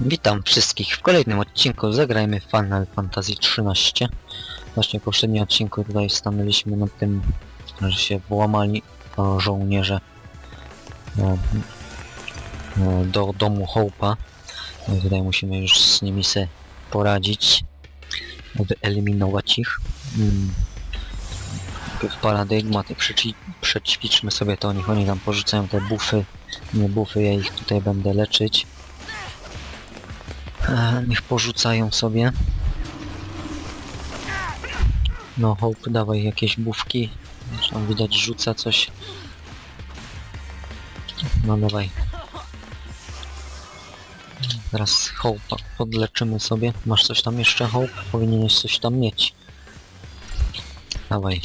Witam wszystkich w kolejnym odcinku Zagrajmy Final Fantasy XIII. Właśnie w poprzednim odcinku tutaj stanęliśmy nad tym, że się włamali żołnierze e, e, do domu Hope'a. No tutaj musimy już z nimi se poradzić, wyeliminować ich. Mm. W paradygmat i przećwiczmy sobie to, niech oni tam porzucają te bufy, nie bufy, ja ich tutaj będę leczyć. E, niech porzucają sobie. No Hope, dawaj jakieś bufki. Tam widać rzuca coś. No dawaj. Teraz Hope podleczymy sobie. Masz coś tam jeszcze Hope? Powinieneś coś tam mieć. Dawaj.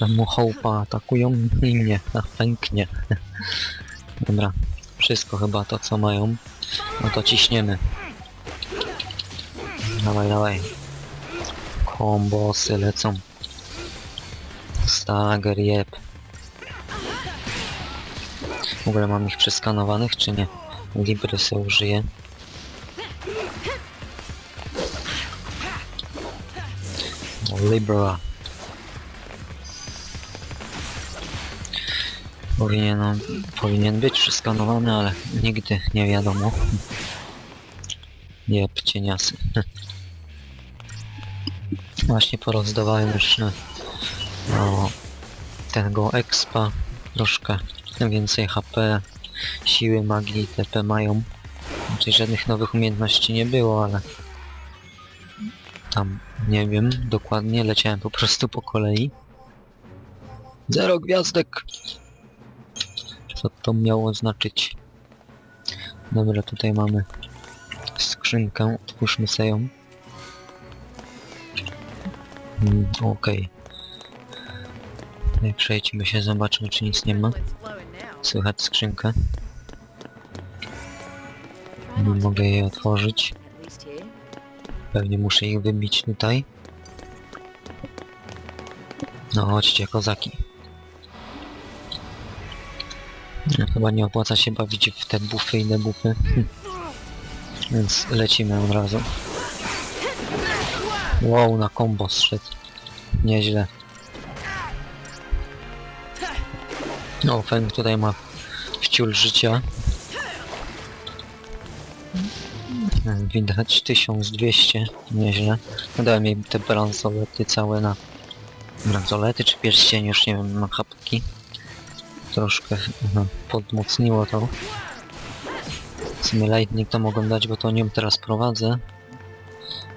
Czemu Hope'a atakują? Mnie. Ach, pęknie. Dobra, wszystko chyba to co mają. No to ciśniemy. Dawaj, dawaj. Kombosy lecą. Stagger, jeb. W ogóle mam ich przeskanowanych, czy nie? Libry se użyję. Libra. Powinien, powinien być przeskanowany, ale nigdy nie wiadomo. Nie, cieniasy. Właśnie porozdawałem już no, tego expa troszkę więcej HP, siły magii TP mają. Czyli żadnych nowych umiejętności nie było, ale tam nie wiem dokładnie, leciałem po prostu po kolei. Zero gwiazdek! Co to miało znaczyć? Dobra, tutaj mamy skrzynkę, otwórzmy sobie ją. Mm, Okej. Okay. Przejdźmy się, zobaczmy czy nic nie ma. Słychać skrzynkę. Nie mogę jej otworzyć. Pewnie muszę ich wybić tutaj. No chodźcie, kozaki. Chyba nie opłaca się bawić w te bufy i debufy. Hm. Więc lecimy od razu. Wow, na combo zszedł. Nieźle. No, Feng tutaj ma wciul życia. Widać 1200, nieźle. Dałem jej te bransolety całe na... Bransolety czy pierścienie, już nie wiem, na chapki. Troszkę no, podmocniło to. W sumie lightning to mogą dać, bo to nią teraz prowadzę.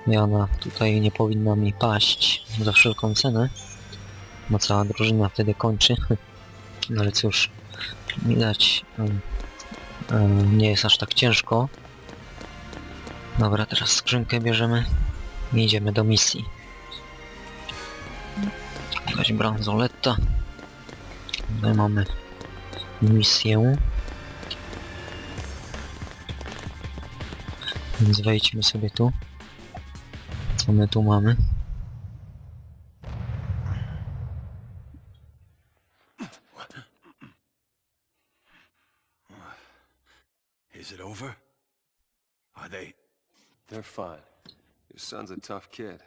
I ona tutaj nie powinna mi paść za wszelką cenę. Bo cała drużyna wtedy kończy. No ale cóż, widać, nie jest aż tak ciężko. Dobra, teraz skrzynkę bierzemy i idziemy do misji. Jakaś bransoletta. My mamy misję. Więc wejdźmy sobie tu. Co my tu mamy? Is it over? Are they... They're fine. Your son's a tough kid.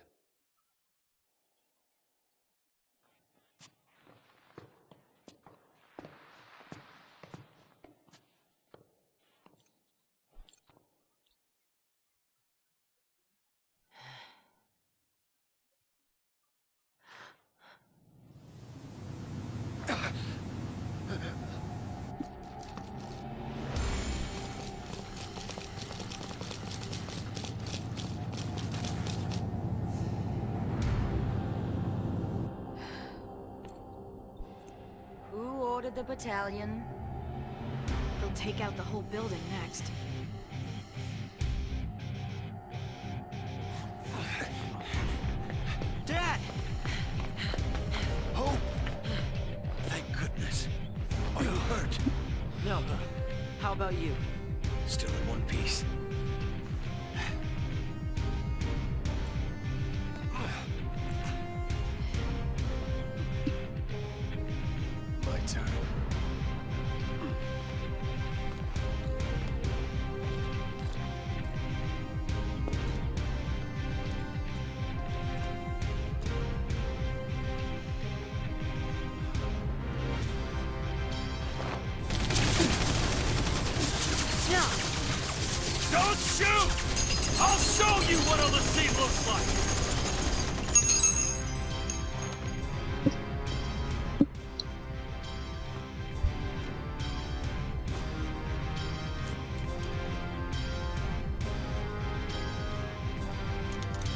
The battalion? They'll take out the whole building next. Don't shoot! I'll show you what a the looks like!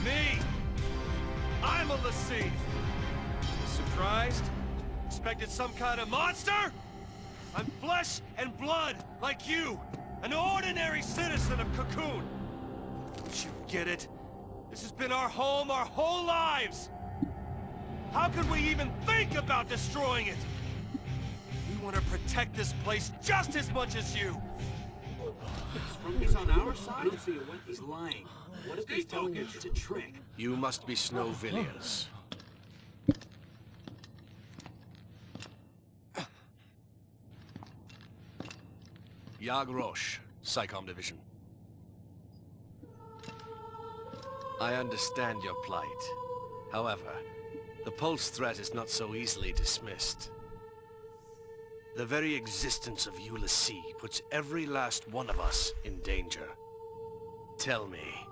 Me? I'm a lese. Surprised? Expected some kind of monster? I'm flesh and blood, like you. An ordinary citizen of Cocoon. Don't you get it? This has been our home our whole lives. How could we even think about destroying it? We want to protect this place just as much as you. He's on our side? He's lying. What if he's telling you it's a trick? You must be Snow Villiers. Yag Roche, Psychom Division. I understand your plight. However, the Pulse threat is not so easily dismissed. The very existence of Ulysses puts every last one of us in danger. Tell me,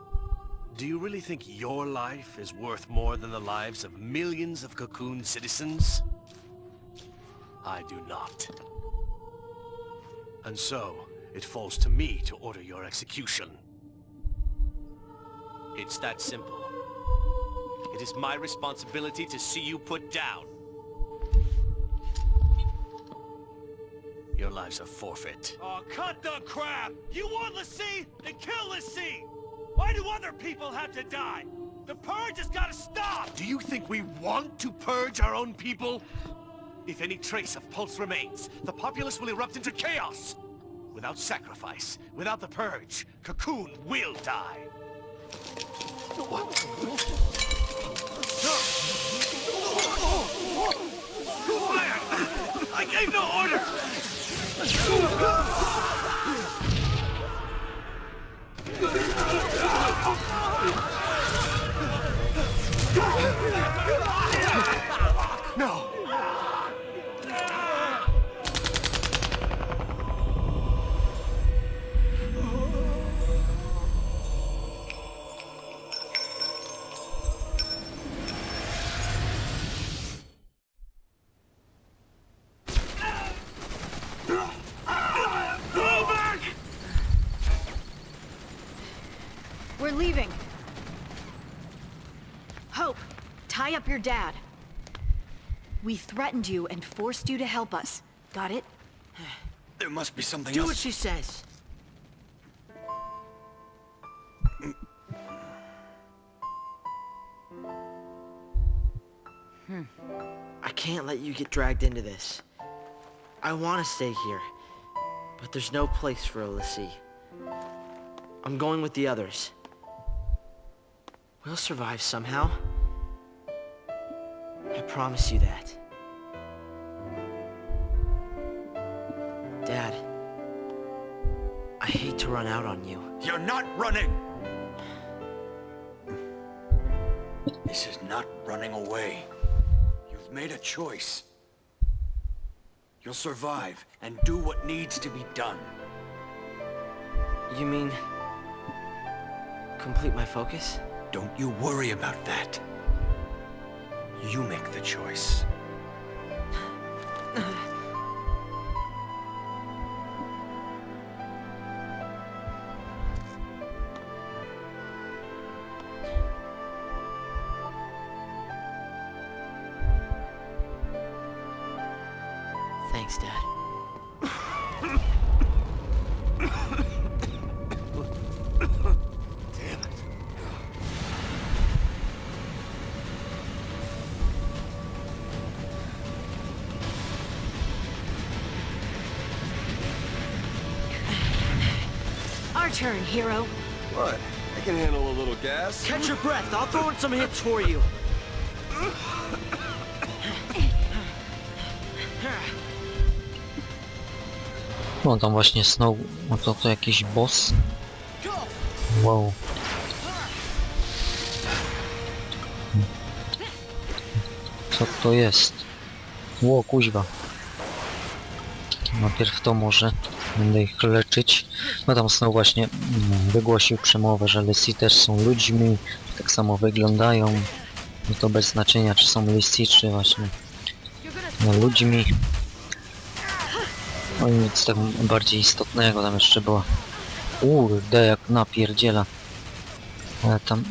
do you really think your life is worth more than the lives of millions of Cocoon citizens? I do not. And so, it falls to me to order your execution. It's that simple. It is my responsibility to see you put down. Your lives are forfeit. Oh, cut the crap! You want Lassie? Then kill Lassie! Why do other people have to die? The purge has gotta stop! Do you think we want to purge our own people? If any trace of Pulse remains, the populace will erupt into chaos! Without sacrifice, without the purge, Cocoon will die! I gave no order! We're leaving. Hope, tie up your dad. We threatened you and forced you to help us. Got it? There must be something Do else. Do what she says. Hmm. I can't let you get dragged into this. I want to stay here, but there's no place for Alyssey. I'm going with the others. We'll survive somehow. I promise you that. Dad, I hate to run out on you. You're not running! This is not running away. You've made a choice. You'll survive and do what needs to be done. You mean... complete my focus? Don't you worry about that. You make the choice. Breath. I'll throw in some hits for you. No tam właśnie Snow, no to to jakiś boss. Wow. Co to jest? Ło, kuźwa. Najpierw to może. Będę ich leczyć. No tam Snow właśnie wygłosił przemowę, że Lissy też są ludźmi. Tak samo wyglądają. No to bez znaczenia, czy są Lissy, czy właśnie no, ludźmi. No i nic tak bardziej istotnego tam jeszcze było. Kurde, jak napierdziela. Ale tam...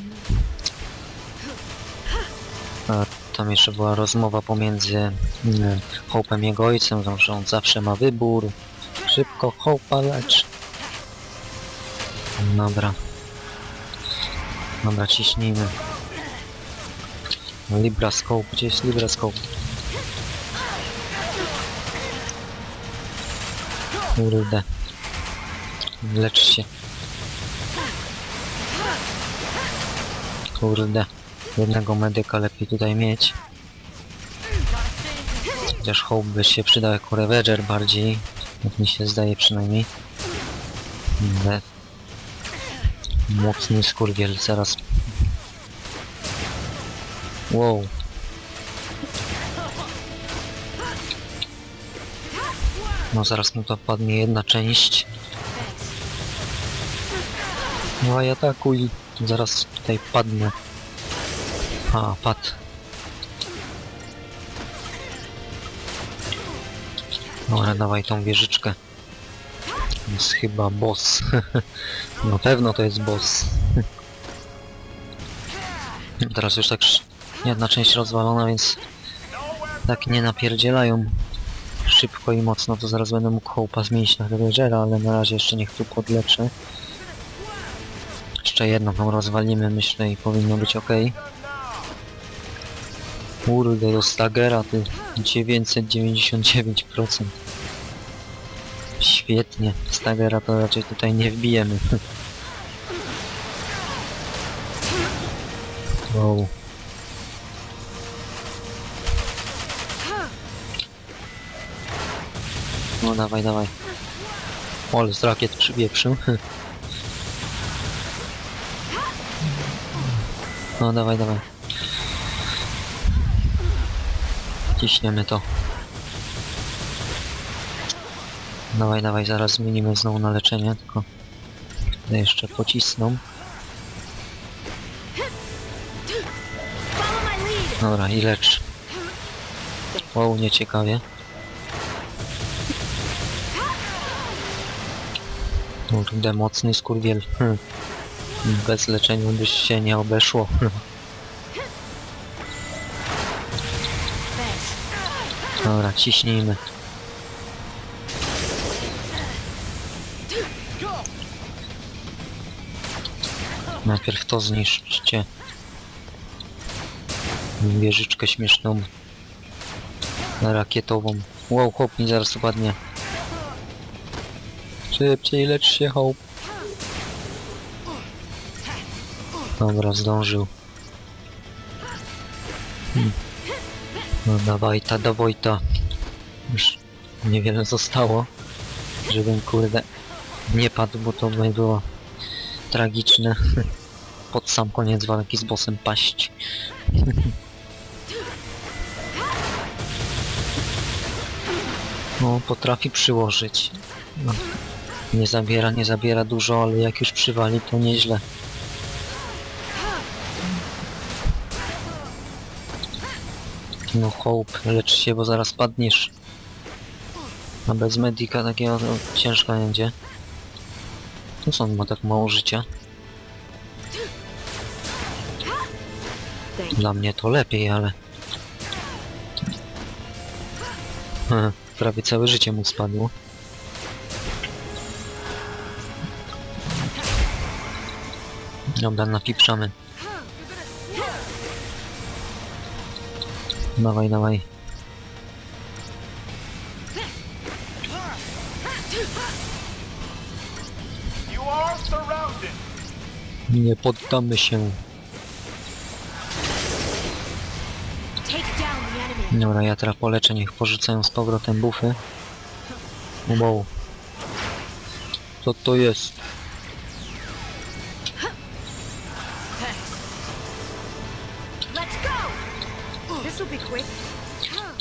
A tam jeszcze była rozmowa pomiędzy mm, Hope'em jego ojcem, że on zawsze ma wybór. Szybko Hope'a lecz. Dobra. Dobra, ciśnijmy. Libra Scope, gdzie jest Libra Scope? Kurde. Lecz się. Kurde. Jednego medyka lepiej tutaj mieć. Chociaż Hope by się przydał jako Ravager bardziej. Jak mi się zdaje przynajmniej. Mocny skurwiel zaraz. Wow. No zaraz mu to padnie jedna część. No i atakuj. Zaraz tutaj padnę. A, padł. Dobra, dawaj tą wieżyczkę. Jest chyba boss. Na pewno to jest boss. Teraz już tak jedna część rozwalona, więc tak nie napierdzielają szybko i mocno, to zaraz będę mógł hołpa zmienić na Ravagera, ale na razie jeszcze niech tu podleczę. Jeszcze jedną tam rozwalimy, myślę, i powinno być ok. Kurde, do Stagera ty 999%. Świetnie, Stagera to raczej tutaj nie wbijemy. wow. No dawaj, dawaj. Ol z rakiet przywieprzył. No dawaj, dawaj. Ciśniemy to. Dawaj, dawaj, zaraz zmienimy znowu na leczenie, tylko tutaj jeszcze pocisną. Dobra, i lecz. Wow, nieciekawie. Kurde, mocny skurwiel. Hm. Bez leczenia byś się nie obeszło. Dobra, ciśnijmy. Najpierw to zniszczcie. Wieżyczkę śmieszną. Rakietową. Wow, hop mi zaraz upadnie. Szybciej lecz się, hop. Dobra, zdążył. Hmm. No dawaj ta, dawaj ta. Już niewiele zostało. Żebym kurde nie padł, bo to by było tragiczne. Pod sam koniec walki z bossem paść. No, potrafi przyłożyć. No. Nie zabiera, nie zabiera dużo, ale jak już przywali, to nieźle. No Hope, lecz się, bo zaraz padniesz. A bez medika takiego ciężko będzie. No co on ma tak mało życia? Dla mnie to lepiej, ale... Prawie całe życie mu spadło. Dobra, napieprzamy. Dawaj, dawaj. Nie poddamy się. Dobra, ja teraz poleczę, niech porzucają z powrotem bufy. Wow. Co to jest?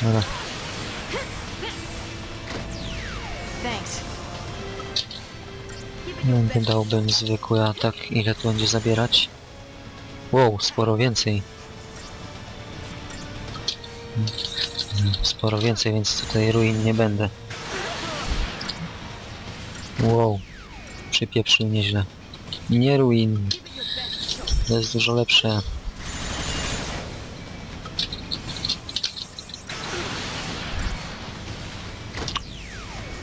Dobra, Thanks. no, dałbym zwykły atak. Ile to będzie zabierać? Wow, sporo więcej. Sporo więcej, więc tutaj ruin nie będę. Wow. Przypieprzył nieźle. Nie ruin. To jest dużo lepsze.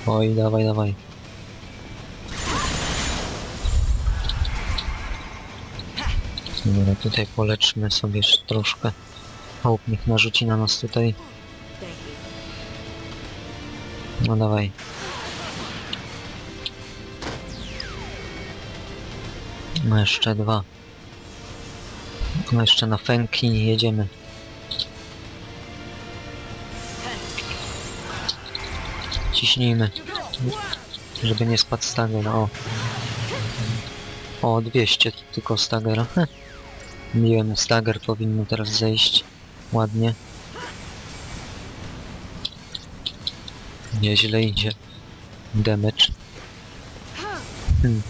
Oj, dawaj, dawaj. Dobra, tutaj poleczmy sobie troszkę. Niech narzuci na nas tutaj. No dawaj. No jeszcze dwa. No jeszcze na fęki jedziemy. Ciśnijmy. Żeby nie spadł stager, o. O, 200 tylko stagera. Miłem stager, powinno teraz zejść. Ładnie. Nieźle idzie. Damage. Hmm.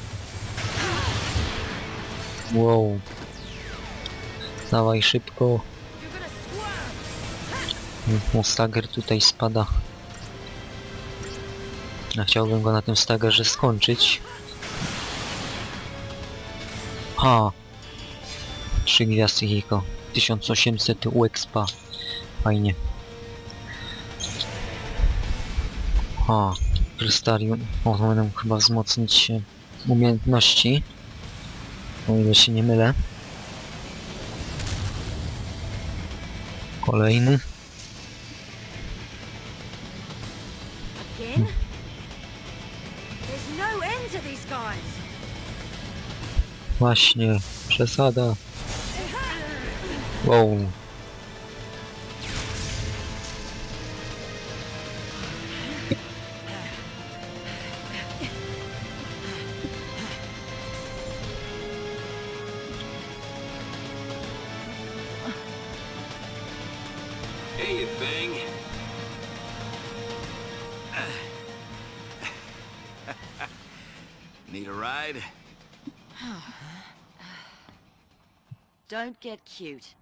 Wow. Dawaj szybko. O, stager tutaj spada. Ja chciałbym go na tym stagerze skończyć. Ha! Trzy gwiazdy Hiko. 1800 UXPA. Fajnie. Ha! Krystarium. O, będę chyba wzmocnić się umiejętności. O ile się nie mylę. Kolejny. No. Właśnie. Przesada. Wow. Hey, you thing. Need a ride? Don't get cute.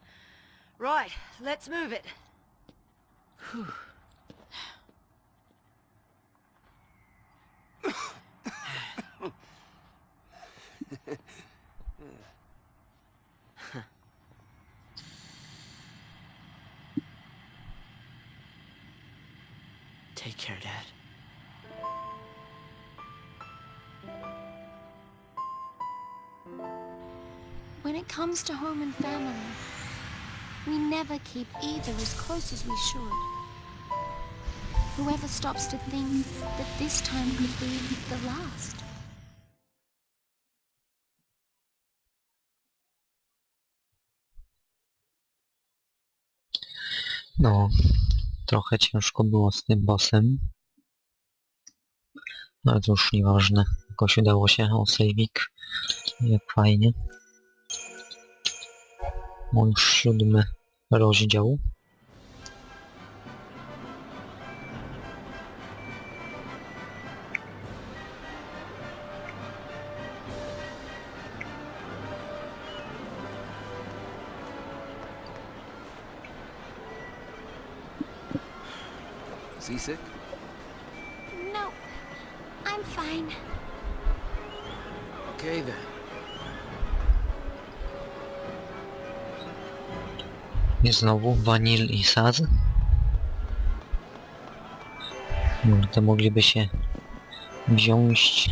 Right, let's move it. Take care, Dad. When it comes to home and family, we never keep either as close as we should. Whoever stops to think that this time could be the last? No, trochę ciężko było z tym bossem. Ale to już nieważne. Jakoś udało się. O, sejwik. Jak fajnie. Mój siódmy rozdział. Seasick? No, I'm fine. Okay then. I znowu Vanil i Saz. No, to mogliby się wziąć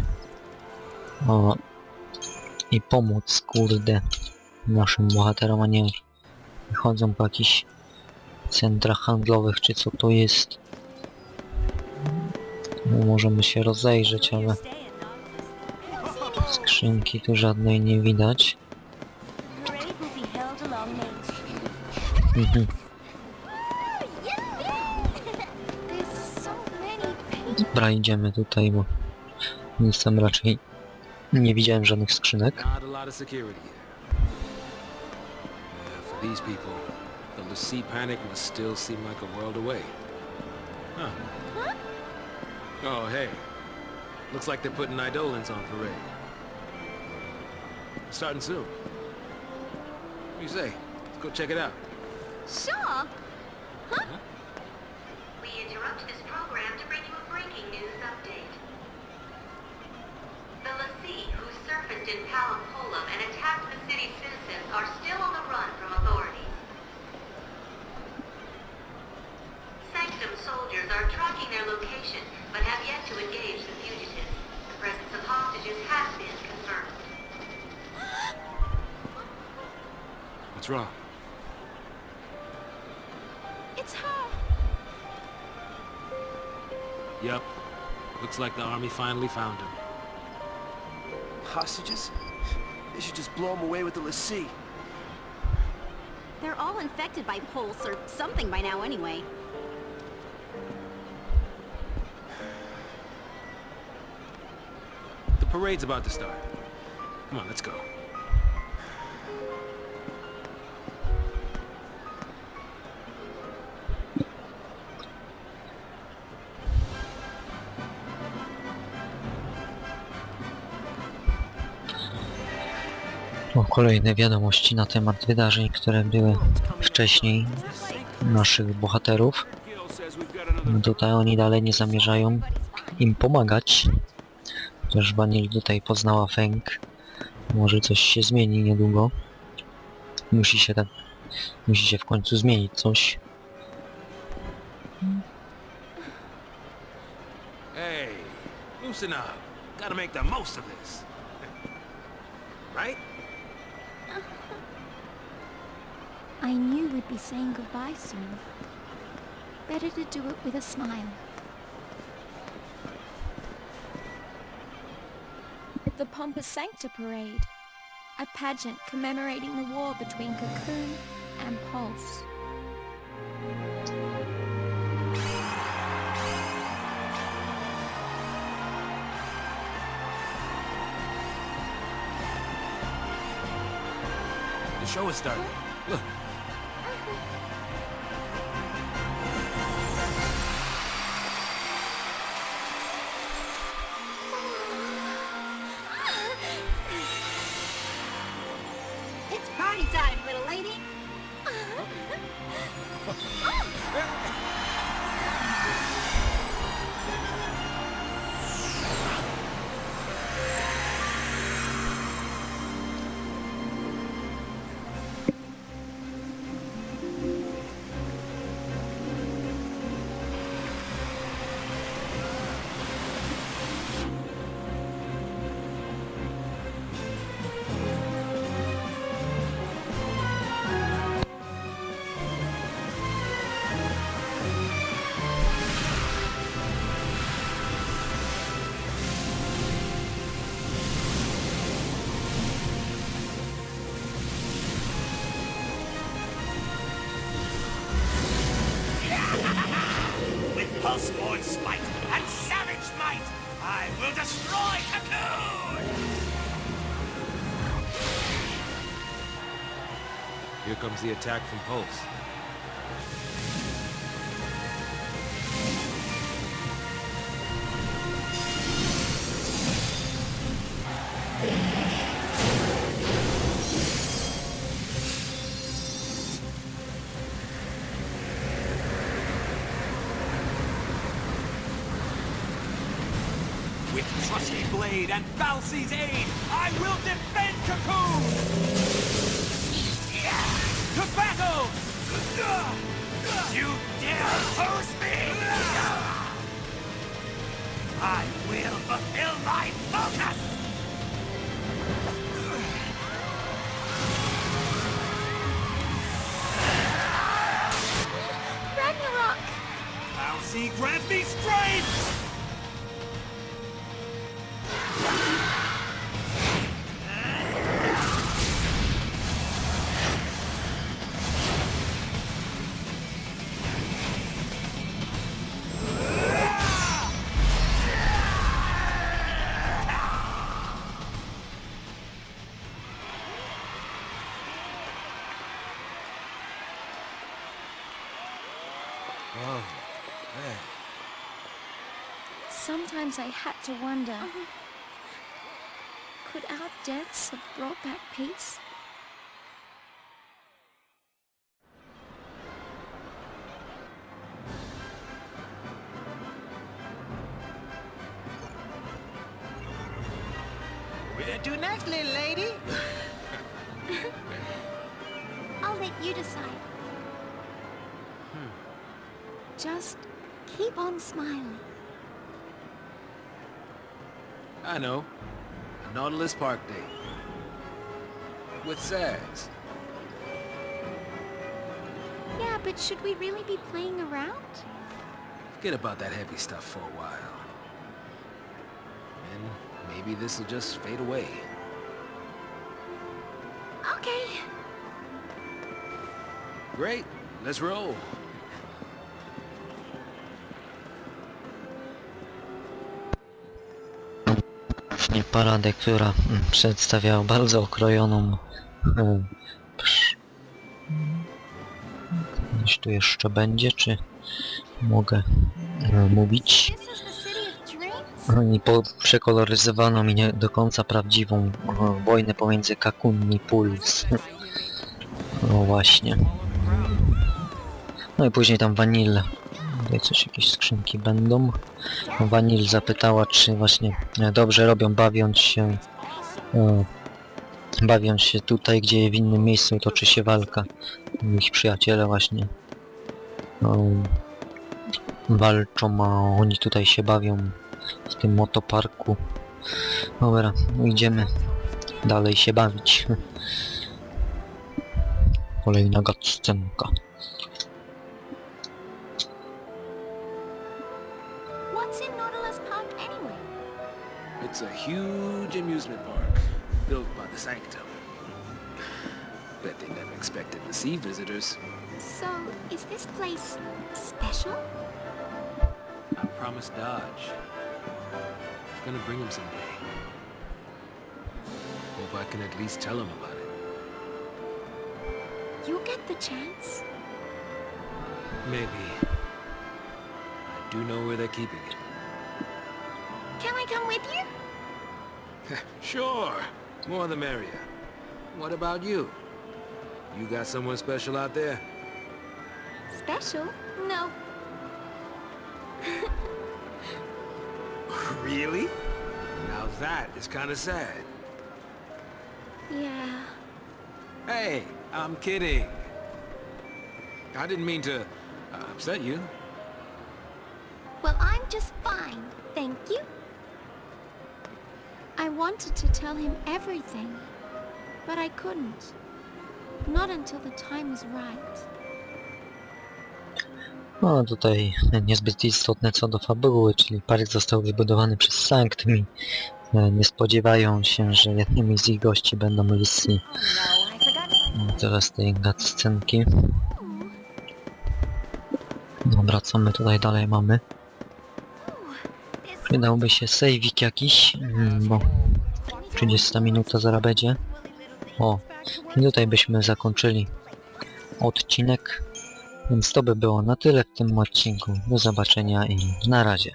o, i pomóc, kurde, naszym bohaterom, a nie chodzą po jakichś centrach handlowych, czy co to jest. No, możemy się rozejrzeć, ale skrzynki tu żadnej nie widać. Mm-hmm. Dobra, idziemy tutaj, bo jestem raczej... Nie widziałem żadnych skrzynek. These people, the LaCie panic must still seem like a world away. Huh. Oh, hey. Looks like they're putting Idolins on parade. Starting soon. What do you say? Let's go check it out. Shop? Huh? Uh-huh. We interrupt this program to bring you a breaking news update. The Lassie, who surfaced in Palom Polom and attacked the city's citizens, are still on the run from authorities. Sanctum soldiers are tracking their location, but have yet to engage the fugitives. The presence of hostages has been confirmed. What's wrong? Yup. Looks like the army finally found him. Hostages? They should just blow them away with the Lassie. They're all infected by pulse or something by now anyway. The parade's about to start. Come on, let's go. Kolejne wiadomości na temat wydarzeń, które były wcześniej naszych bohaterów. Tutaj oni dalej nie zamierzają im pomagać. Chociaż Vanille tutaj poznała Feng. Może coś się zmieni niedługo. Musi się tak... Musi się w końcu zmienić coś. Hey, loosen up. Gotta make the most of this. Right? I knew we'd be saying goodbye soon. Better to do it with a smile. The Pompous Sancta Parade. A pageant commemorating the war between Cocoon and Pulse. The show is starting. Look. With spite and savage might, I will destroy Cocoon! Here comes the attack from Pulse. Aid, I will defend Cocoon! To battle! You dare oppose me? I will fulfill my Sometimes I had to wonder. Uh-huh. Could our deaths have brought back peace? What do next, little lady! I'll let you decide. Hmm. Just keep on smiling. I know. A Nautilus Park Day. With Sags. Yeah, but should we really be playing around? Forget about that heavy stuff for a while. And maybe this'll just fade away. Okay. Great, let's roll. Paradę, która mm, przedstawiała bardzo okrojoną... psz- Coś tu jeszcze będzie, czy mogę e, mówić? This is the city of dreams? I po, przekoloryzowano mi nie do końca prawdziwą e, wojnę pomiędzy Kakun i Puls. No właśnie. No i później tam Vanille. Tutaj coś, jakieś skrzynki będą. Vanille zapytała, czy właśnie e, dobrze robią bawiąc się e, bawiąc się tutaj, gdzie w innym miejscu toczy się walka. Ich przyjaciele właśnie no, walczą, a oni tutaj się bawią w tym motoparku. Dobra, idziemy dalej się bawić. Kolejna cutscenka. What's in Nautilus Park anyway? It's a huge amusement park, built by the Sanctum. Bet they never expected to see visitors. So, is this place special? I promised Dodge. I'm gonna bring him someday. Hope I can at least tell him about it. You'll get the chance. Maybe. I do know where they're keeping it. Sure. More the merrier. What about you? You got someone special out there? Special? No. Really? Now that is kind of sad. Yeah. Hey, I'm kidding. I didn't mean to uh, upset you. Well, I'm just fine, thank you. I wanted to tell him everything, but I couldn't. Not until the time was right. No tutaj niezbyt istotne co do fabuły, czyli park został wybudowany przez Sanctum i e, nie spodziewają się, że jednymi z ich gości będą Lucy. I forgot to... No, Teraz tej cutscenki. Dobra, co my tutaj dalej mamy? Przydałby się saveik jakiś, mm, bo 30 minuta zaraz będzie. O, i tutaj byśmy zakończyli odcinek. Więc to by było na tyle w tym odcinku. Do zobaczenia i na razie.